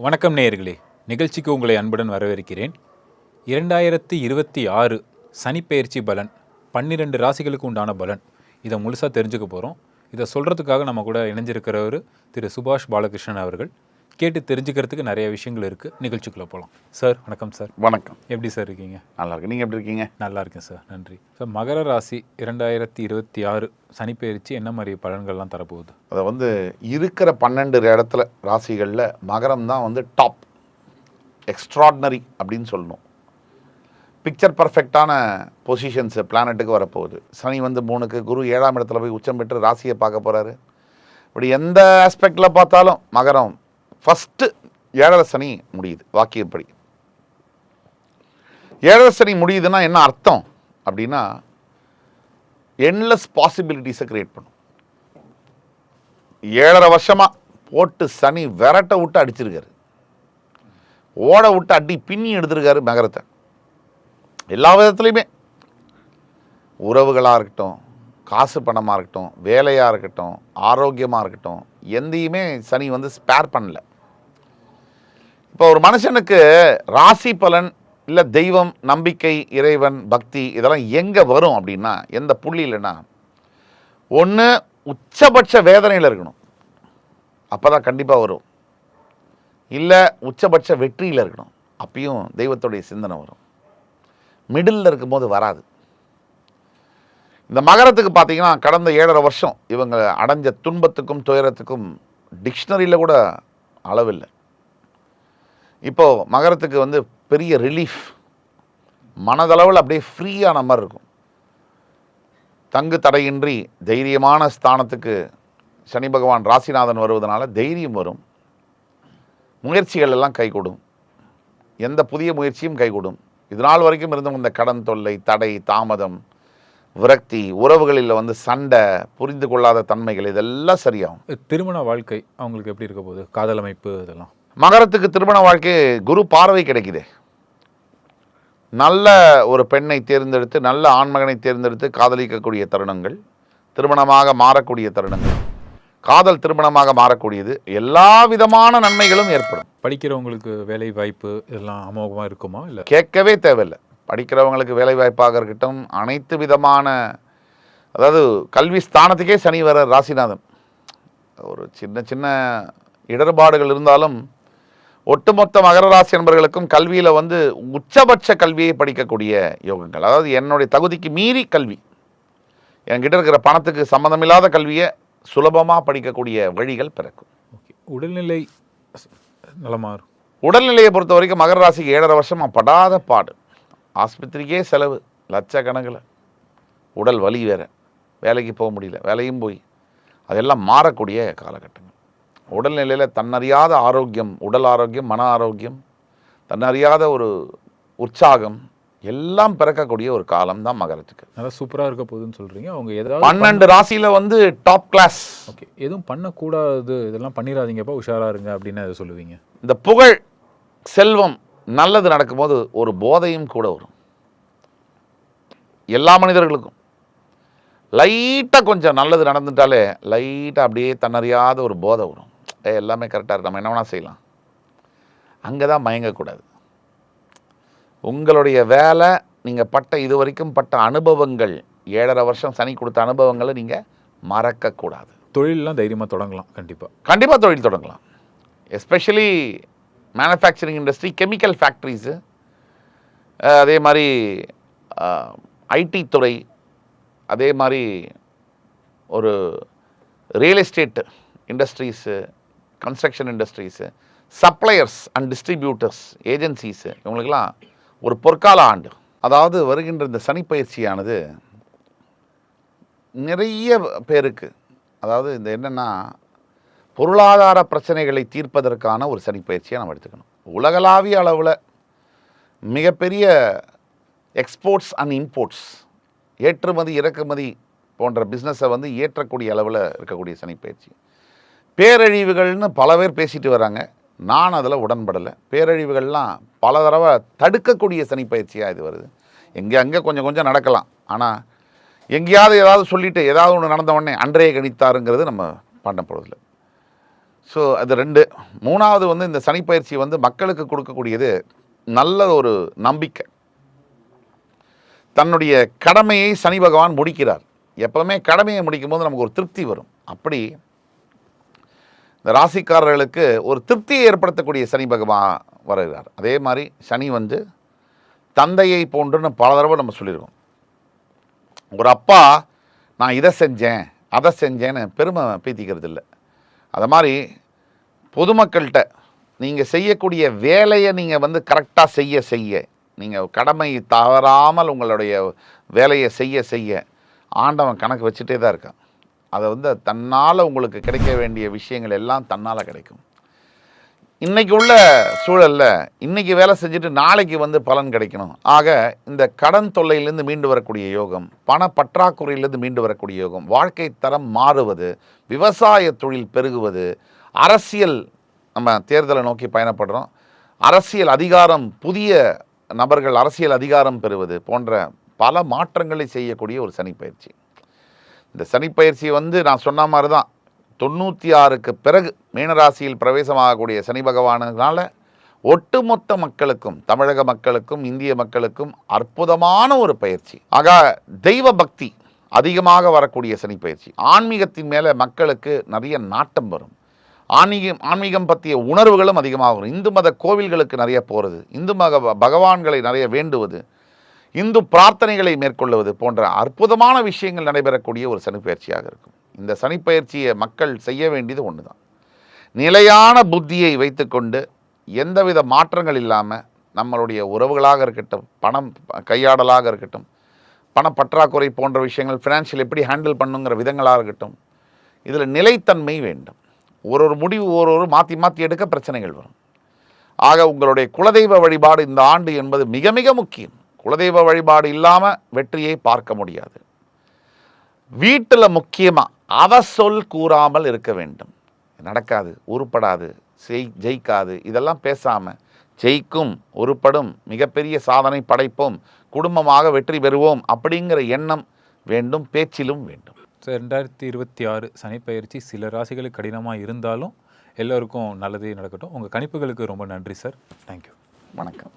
வணக்கம் நேயர்களே. நிகழ்ச்சிக்கு உங்களை அன்புடன் வரவேற்கிறேன். இரண்டாயிரத்தி இருபத்தி ஆறு சனிப்பெயர்ச்சி பலன் பன்னிரெண்டு ராசிகளுக்கு உண்டான பலன். இதை முழுசாக தெரிஞ்சுக்க போகிறோம் இதை சொல்கிறதுக்காக நம்ம கூட இணைஞ்சிருக்கிறவர் திரு சுபாஷ் பாலகிருஷ்ணன் அவர்கள். கேட்டு தெரிஞ்சுக்கிறதுக்கு நிறைய விஷயங்கள் இருக்குது நிகழ்ச்சிக்குள்ளே போகலாம் சார் வணக்கம் சார். வணக்கம். எப்படி சார் இருக்கீங்க? நல்லா இருக்கு நீங்கள் எப்படி இருக்கீங்க? நல்லா இருக்கேன் சார். நன்றி. சார் மகர ராசி இரண்டாயிரத்தி இருபத்தி ஆறு சனிப்பெயர்ச்சி என்ன மாதிரி பலன்கள்லாம் தரப்போகுது? அதை வந்து இருக்கிற பன்னெண்டு இடத்துல ராசிகளில் மகரம் தான் வந்து டாப் எக்ஸ்ட்ராடினரி அப்படின்னு சொல்லணும். பிக்சர் பர்ஃபெக்டான பொசிஷன்ஸ் பிளானட்டுக்கு வரப்போகுது. சனி வந்து மூணுக்கு குரு ஏழாம் இடத்துல போய் உச்சம் பெற்று ராசியை பார்க்க போகிறாரு இப்படி எந்த ஆஸ்பெக்டில் பார்த்தாலும் மகரம் ஃபஸ்ட்டு ஏழரை சனி முடியுது வாக்கியப்படி. ஏழரை சனி முடியுதுன்னா என்ன அர்த்தம்? அப்படின்னா என்லெஸ் பாசிபிலிட்டிஸை க்ரியேட் பண்ணும். ஏழரை வருஷமாக போட்டு சனி விரட்ட விட்டு அடிச்சிருக்காரு. ஓட விட்டு அடி பின்னி எடுத்திருக்காரு மகரத்தை. எல்லா விதத்துலையுமே. உறவுகளாக இருக்கட்டும் காசு பணமாக இருக்கட்டும் வேலையாக இருக்கட்டும் ஆரோக்கியமாக இருக்கட்டும் எந்தையுமே சனி வந்து ஸ்பேர் பண்ணல. இப்போ ஒரு மனுஷனுக்கு ராசி பலன் இல்லை தெய்வம் நம்பிக்கை இறைவன் பக்தி இதெல்லாம் எங்கே வரும் அப்படின்னா எந்த புள்ளியிலனா ஒன்று உச்சபட்ச வேதனையில் இருக்கணும். அப்போ தான் கண்டிப்பாக வரும். இல்லை உச்சபட்ச வெற்றியில் இருக்கணும். அப்பயும் தெய்வத்துடைய சிந்தனை வரும். மிடில் இருக்கும்போது வராது. இந்த மகரத்துக்கு பார்த்தீங்கன்னா கடந்த ஏழரை வருஷம் இவங்க அடைஞ்ச துன்பத்துக்கும் துயரத்துக்கும் டிக்ஷனரியில் கூட அளவில்லை. இப்போது மகரத்துக்கு வந்து பெரிய ரிலீஃப் மனதளவில் அப்படியே ஃப்ரீயான மாதிரி இருக்கும். தங்கு தடையின்றி தைரியமான ஸ்தானத்துக்கு சனி பகவான் ராசிநாதன் வருவதனால தைரியம் வரும். முயற்சிகள் எல்லாம் கைகூடும். எந்த புதிய முயற்சியும் கைகூடும். இது நாள் வரைக்கும் இருந்தவங்க இந்த கடன் தொல்லை தடை தாமதம் விரக்தி உறவுகளில் வந்து சண்டை புரிந்து கொள்ளாத தன்மைகள் இதெல்லாம் சரியாகும். திருமண வாழ்க்கை அவங்களுக்கு எப்படி இருக்க போகுது? காதல் அமைப்பு இதெல்லாம். மகரத்துக்கு திருமண வாழ்க்கை குரு பார்வை கிடைக்குதே. நல்ல ஒரு பெண்ணை தேர்ந்தெடுத்து நல்ல ஆண்மகனை தேர்ந்தெடுத்து காதலிக்கக்கூடிய தருணங்கள் திருமணமாக மாறக்கூடிய தருணங்கள். காதல் திருமணமாக மாறக்கூடியது. எல்லா விதமான நன்மைகளும் ஏற்படும். படிக்கிறவங்களுக்கு வேலை வாய்ப்பு இதெல்லாம் அமோகமாக இருக்குமா இல்லை? கேட்கவே தேவையில்லை. படிக்கிறவங்களுக்கு வேலை வாய்ப்பாக இருக்கட்டும் அனைத்து விதமான அதாவது கல்வி ஸ்தானத்துக்கே சனி வர ராசிநாதன். ஒரு சின்ன சின்ன இடர்பாடுகள் இருந்தாலும் ஒட்டுமொத்த மகர ராசி என்பவர்களுக்கும் கல்வியில் வந்து உச்சபட்ச கல்வியை படிக்கக்கூடிய யோகங்கள். அதாவது என்னுடைய தகுதிக்கு மீறி கல்வி. என்கிட்ட இருக்கிற பணத்துக்கு சம்மந்தமில்லாத கல்வியை சுலபமாக படிக்கக்கூடிய வழிகள் பிறக்கும். உடல்நிலை ஸ்- நலமா இருக்கும் உடல்நிலையை பொறுத்த வரைக்கும் மகர ராசிக்கு ஏழரை வருஷமாக படாத பாடு. ஆஸ்பத்திரிக்கே செலவு லட்சக்கணக்கில். உடல் வலி வேற. வேலைக்கு போக முடியல வேலையும் போய். அதெல்லாம் மாறக்கூடிய காலகட்டங்கள். உடல்நிலையில் தன்னறியாத ஆரோக்கியம் உடல் ஆரோக்கியம் மன ஆரோக்கியம் தன்னறியாத ஒரு உற்சாகம் எல்லாம் பிறக்கக்கூடிய ஒரு காலம் தான் மகரத்துக்கு. நல்லா சூப்பராக இருக்க போகுதுன்னு சொல்கிறீங்க அவங்க ஏதாவது பன்னெண்டு ராசியில் வந்து டாப் கிளாஸ் ஓகே. எதுவும் பண்ணக்கூடாது இதெல்லாம் பண்ணிடாதீங்கப்பா உஷாரா இருங்க அப்படின்னு அதை சொல்லுவீங்க. இந்த புகழ் செல்வம் நல்லது நடக்கும்போது ஒரு போதையும் கூட வரும். எல்லா மனிதர்களுக்கும். லைட்டாக கொஞ்சம் நல்லது நடந்துட்டாலே லைட்டாக அப்படியே தன்னறியாத ஒரு போதை வரும். ஏ எல்லாமே கரெக்டாக இருக்கு. நம்ம என்ன வேணால் செய்யலாம். அங்கே தான் மயங்கக்கூடாது. உங்களுடைய வேலை நீங்கள் பட்ட இது வரைக்கும் பட்ட அனுபவங்கள் ஏழரை வருஷம் சனி கொடுத்த அனுபவங்களை நீங்கள் மறக்கக்கூடாது. தொழிலெலாம் தைரியமாக தொடங்கலாம் கண்டிப்பாக கண்டிப்பாக தொழில் தொடங்கலாம். Especially manufacturing industry chemical factories அதே மாதிரி ஐடி துறை அதே மாதிரி ஒரு real estate industries construction industries suppliers and distributors agencies இவங்களுக்கெல்லாம் ஒரு பொற்கால ஆண்டு. அதாவது வருகின்ற இந்த சனிப்பயிற்சியானது நிறைய பேருக்கு அதாவது இந்த என்னென்னா பொருளாதார பிரச்சனைகளை தீர்ப்பதற்கான ஒரு சனிப்பயிற்சியை நம்ம எடுத்துக்கணும். உலகளாவிய அளவில் மிகப்பெரிய எக்ஸ்போர்ட்ஸ் அண்ட் இம்போர்ட்ஸ் ஏற்றுமதி இறக்குமதி போன்ற பிஸ்னஸை வந்து ஏற்றக்கூடிய அளவில் இருக்கக்கூடிய சனிப்பயிற்சி பேரழிவுகள்னு பல பேர் பேசிட்டு வராங்க. நான் அதில் உடன்படலை. பேரழிவுகள்லாம் பல தடவை தடுக்கக்கூடிய சனிப்பயிற்சியாக இது வருது. எங்கே அங்கே கொஞ்சம் கொஞ்சம் நடக்கலாம். ஆனால் எங்கேயாவது ஏதாவது சொல்லிட்டு ஏதாவது ஒன்று நடந்த உடனே அன்றைய கணித்தாருங்கிறது நம்ம பண்ண போகிறதில்ல ஸோ அது ரெண்டு. மூணாவது வந்து இந்த சனிப்பயிற்சி வந்து மக்களுக்கு கொடுக்கக்கூடியது நல்ல ஒரு நம்பிக்கை. தன்னுடைய கடமையை சனி பகவான் முடிக்கிறார். எப்போவுமே கடமையை முடிக்கும் போது நமக்கு ஒரு திருப்தி வரும். அப்படி ராசிக்காரர்களுக்கு ஒரு திருப்தியை ஏற்படுத்தக்கூடிய சனி பகவான் வருகிறார். அதே மாதிரி சனி வந்து தந்தையை போன்றுன்னு பல தடவை நம்ம சொல்லியிருக்கோம். ஒரு அப்பா நான் இதை செஞ்சேன் அதை செஞ்சேன்னு பெருமை பீத்திக்கிறது இல்லை அது மாதிரி பொதுமக்கள்கிட்ட நீங்கள் செய்யக்கூடிய வேலையை நீங்கள் வந்து கரெக்டாக செய்ய செய்ய நீங்கள் கடமை தவறாமல் உங்களுடைய வேலையை செய்ய செய்ய ஆண்டவன் கணக்கு வச்சுட்டே தான் இருக்கான். அதை வந்து தன்னால் உங்களுக்கு கிடைக்க வேண்டிய விஷயங்கள் எல்லாம் தன்னால் கிடைக்கும். இன்றைக்கி உள்ள சூழலில் இன்றைக்கி வேலை செஞ்சுட்டு நாளைக்கு வந்து பலன் கிடைக்கணும். ஆக இந்த கடன் தொல்லையிலேருந்து மீண்டு வரக்கூடிய யோகம் பண பற்றாக்குறையிலேருந்து மீண்டு வரக்கூடிய யோகம் வாழ்க்கை தரம் மாறுவது விவசாய தொழில் பெருகுவது அரசியல் நம்ம தேர்தலை நோக்கி பயணப்படுறோம். அரசியல் அதிகாரம் புதிய நபர்கள் அரசியல் அதிகாரம் பெறுவது போன்ற பல மாற்றங்களை செய்யக்கூடிய ஒரு சனிப்பயிற்சி. இந்த சனிப்பயிற்சி வந்து நான் சொன்ன மாதிரி தான் தொண்ணூற்றி ஆறுக்கு பிறகு மீனராசியில் பிரவேசமாகக்கூடிய சனி பகவானதுனால ஒட்டுமொத்த மக்களுக்கும் தமிழக மக்களுக்கும் இந்திய மக்களுக்கும் அற்புதமான ஒரு பயிற்சி. ஆக தெய்வ பக்தி அதிகமாக வரக்கூடிய சனி பயிற்சி ஆன்மீகத்தின் மேலே மக்களுக்கு நிறைய நாட்டம் வரும். ஆன்மீகம் ஆன்மீகம் பற்றிய உணர்வுகளும் அதிகமாக வரும் இந்து மத கோவில்களுக்கு நிறைய போகிறது இந்து மத பகவான்களை நிறைய வேண்டுவது. இந்து பிரார்த்தனைகளை மேற்கொள்வது போன்ற அற்புதமான விஷயங்கள் நடைபெறக்கூடிய ஒரு சனிப்பயிற்சியாக இருக்கும். இந்த சனிப்பயிற்சியை மக்கள் செய்ய வேண்டியது ஒன்று தான் நிலையான புத்தியை வைத்துக்கொண்டு எந்தவித மாற்றங்கள் இல்லாமல் நம்மளுடைய உறவுகளாக இருக்கட்டும் பணம் கையாடலாக இருக்கட்டும் பண பற்றாக்குறை போன்ற விஷயங்கள் ஃபினான்ஷியல் எப்படி ஹேண்டில் பண்ணுங்கிற விதங்களாக இருக்கட்டும் இதில் நிலைத்தன்மை வேண்டும். ஒரு ஒரு முடிவு ஒரு ஒரு மாற்றி மாற்றி எடுக்க பிரச்சனைகள் வரும். ஆக உங்களுடைய குலதெய்வ வழிபாடு இந்த ஆண்டு என்பது மிக மிக முக்கியம். குலதெய்வ வழிபாடு இல்லாமல் வெற்றியை பார்க்க முடியாது. வீட்டில் முக்கியமாக அவ சொல் கூறாமல் இருக்க வேண்டும். நடக்காது உருப்படாது செய் ஜெயிக்காது இதெல்லாம் பேசாமல் ஜெயிக்கும் உருப்படும் மிகப்பெரிய சாதனை படைப்போம் குடும்பமாக வெற்றி பெறுவோம் அப்படிங்கிற எண்ணம் வேண்டும் பேச்சிலும் வேண்டும். ரெண்டாயிரத்தி இருபத்தி ஆறு சனிப்பயிற்சி சில ராசிகளுக்கு கடினமாக இருந்தாலும் எல்லோருக்கும் நல்லதே நடக்கட்டும். உங்கள் கணிப்புகளுக்கு ரொம்ப நன்றி சார் தேங்க்யூ வணக்கம்.